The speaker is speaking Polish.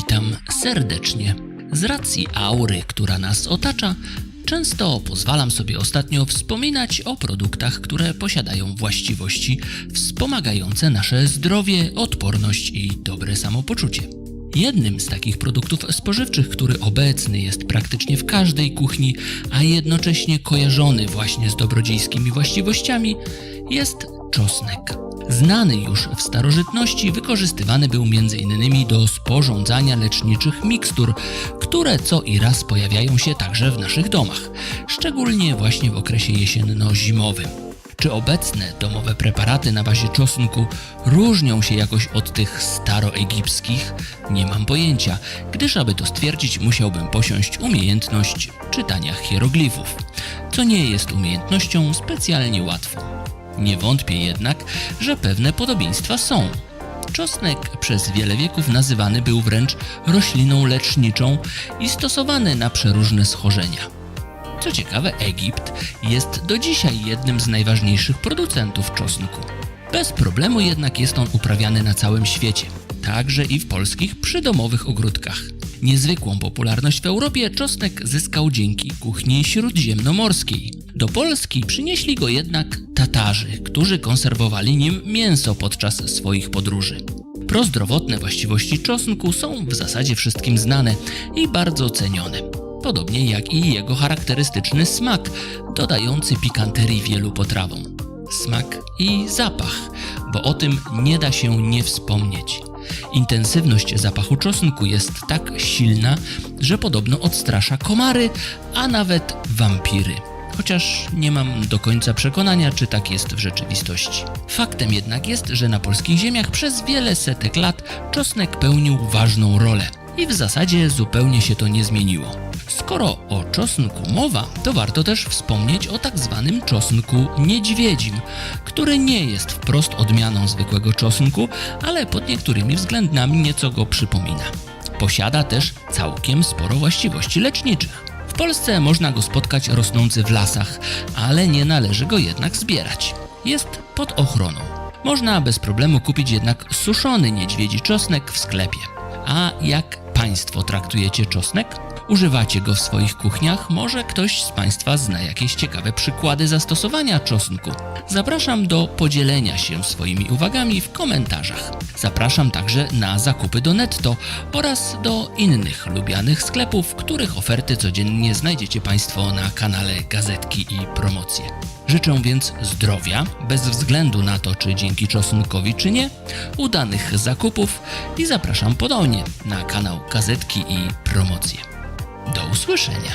Witam serdecznie. Z racji aury, która nas otacza, często pozwalam sobie ostatnio wspominać o produktach, które posiadają właściwości wspomagające nasze zdrowie, odporność i dobre samopoczucie. Jednym z takich produktów spożywczych, który obecny jest praktycznie w każdej kuchni, a jednocześnie kojarzony właśnie z dobrodziejskimi właściwościami, jest czosnek. Znany już w starożytności, wykorzystywany był m.in. do sporządzania leczniczych mikstur, które co i raz pojawiają się także w naszych domach, szczególnie właśnie w okresie jesienno-zimowym. Czy obecne domowe preparaty na bazie czosnku różnią się jakoś od tych staroegipskich? Nie mam pojęcia, gdyż aby to stwierdzić musiałbym posiąść umiejętność czytania hieroglifów, co nie jest umiejętnością specjalnie łatwą. Nie wątpię jednak, że pewne podobieństwa są. Czosnek przez wiele wieków nazywany był wręcz rośliną leczniczą i stosowany na przeróżne schorzenia. Co ciekawe, Egipt jest do dzisiaj jednym z najważniejszych producentów czosnku. Bez problemu jednak jest on uprawiany na całym świecie, także i w polskich przydomowych ogródkach. Niezwykłą popularność w Europie czosnek zyskał dzięki kuchni śródziemnomorskiej. Do Polski przynieśli go jednak Tatarzy, którzy konserwowali nim mięso podczas swoich podróży. Prozdrowotne właściwości czosnku są w zasadzie wszystkim znane i bardzo cenione podobnie jak i jego charakterystyczny smak, dodający pikanterii wielu potrawom. Smak i zapach, bo o tym nie da się nie wspomnieć. Intensywność zapachu czosnku jest tak silna, że podobno odstrasza komary, a nawet wampiry. Chociaż nie mam do końca przekonania, czy tak jest w rzeczywistości. Faktem jednak jest, że na polskich ziemiach przez wiele setek lat czosnek pełnił ważną rolę i w zasadzie zupełnie się to nie zmieniło. Skoro o czosnku mowa, to warto też wspomnieć o tak zwanym czosnku niedźwiedzim, który nie jest wprost odmianą zwykłego czosnku, ale pod niektórymi względami nieco go przypomina. Posiada też całkiem sporo właściwości leczniczych. Polsce można go spotkać rosnący w lasach, ale nie należy go jednak zbierać. Jest pod ochroną. Można bez problemu kupić jednak suszony niedźwiedzi czosnek w sklepie. A jak Państwo traktujecie czosnek? Używacie go w swoich kuchniach? Może ktoś z Państwa zna jakieś ciekawe przykłady zastosowania czosnku? Zapraszam do podzielenia się swoimi uwagami w komentarzach. Zapraszam także na zakupy do netto oraz do innych lubianych sklepów, których oferty codziennie znajdziecie Państwo na kanale Gazetki i Promocje. Życzę więc zdrowia, bez względu na to, czy dzięki czosnkowi, czy nie, udanych zakupów i zapraszam ponownie na kanał Gazetki i Promocje. Do usłyszenia.